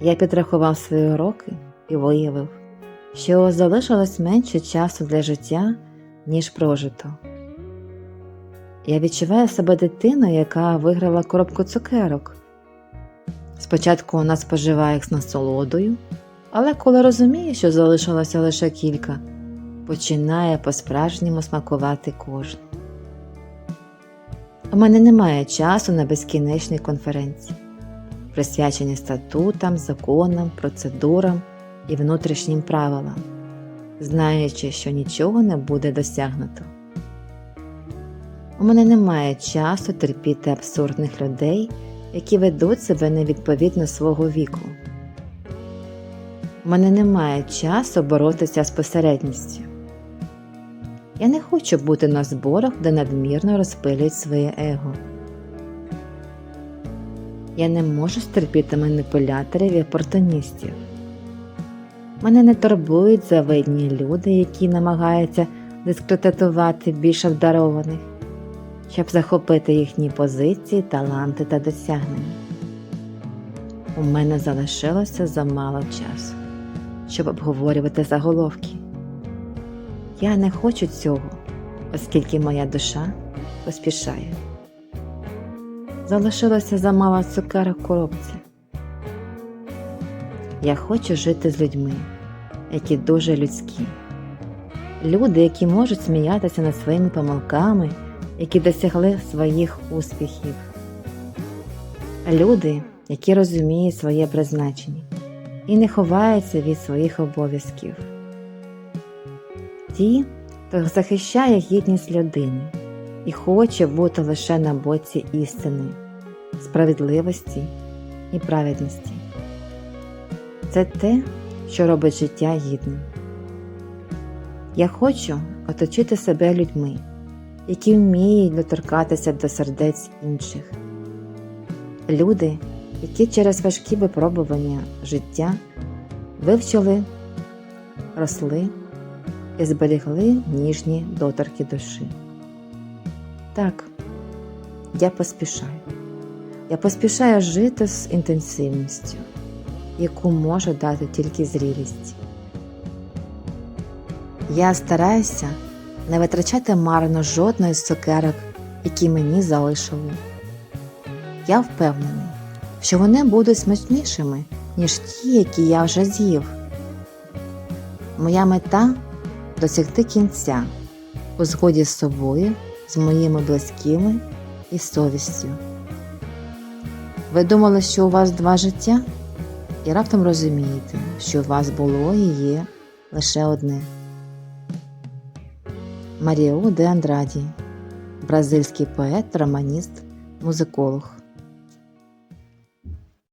Я підрахував свої роки і виявив, що залишилось менше часу для життя, ніж прожито. Я відчуваю себе дитиною, яка виграла коробку цукерок. Спочатку вона споживає їх з насолодою, але коли розуміє, що залишилося лише кілька, починає по-справжньому смакувати кожну. У мене немає часу на безкінечні конференції, присвячені статутам, законам, процедурам і внутрішнім правилам, знаючи, що нічого не буде досягнуто. У мене немає часу терпіти абсурдних людей, які ведуть себе невідповідно свого віку. У мене немає часу боротися з посередністю. Я не хочу бути на зборах, де надмірно розпилюють своє его. Я не можу стерпіти маніпуляторів і опортуністів. Мене не турбують завидні люди, які намагаються дискредитувати більш обдарованих, щоб захопити їхні позиції, таланти та досягнення. У мене залишилося замало часу, щоб обговорювати заголовки. Я не хочу цього, оскільки моя душа поспішає. Залишилося замало цукерок коробці. Я хочу жити з людьми, які дуже людські. Люди, які можуть сміятися над своїми помилками, які досягли своїх успіхів. Люди, які розуміють своє призначення і не ховаються від своїх обов'язків. Ті, хто захищає гідність людини і хоче бути лише на боці істини, справедливості і праведності. Це те, що робить життя гідним. Я хочу оточити себе людьми, які вміють доторкатися до сердець інших. Люди, які через важкі випробування життя вивчили, росли і зберегли ніжні доторки душі. Так, я поспішаю. Я поспішаю жити з інтенсивністю, яку може дати тільки зрілість. Я стараюся не витрачати марно жодної з цукерок, які мені залишили. Я впевнений, що вони будуть смачнішими, ніж ті, які я вже з'їв. Моя мета досягти кінця у згоді з собою, з моїми близькими і совістю. Ви думали, що у вас два життя, і раптом розумієте, що у вас було і є лише одне. Маріо де Андраді, бразильський поет, романіст, музиколог.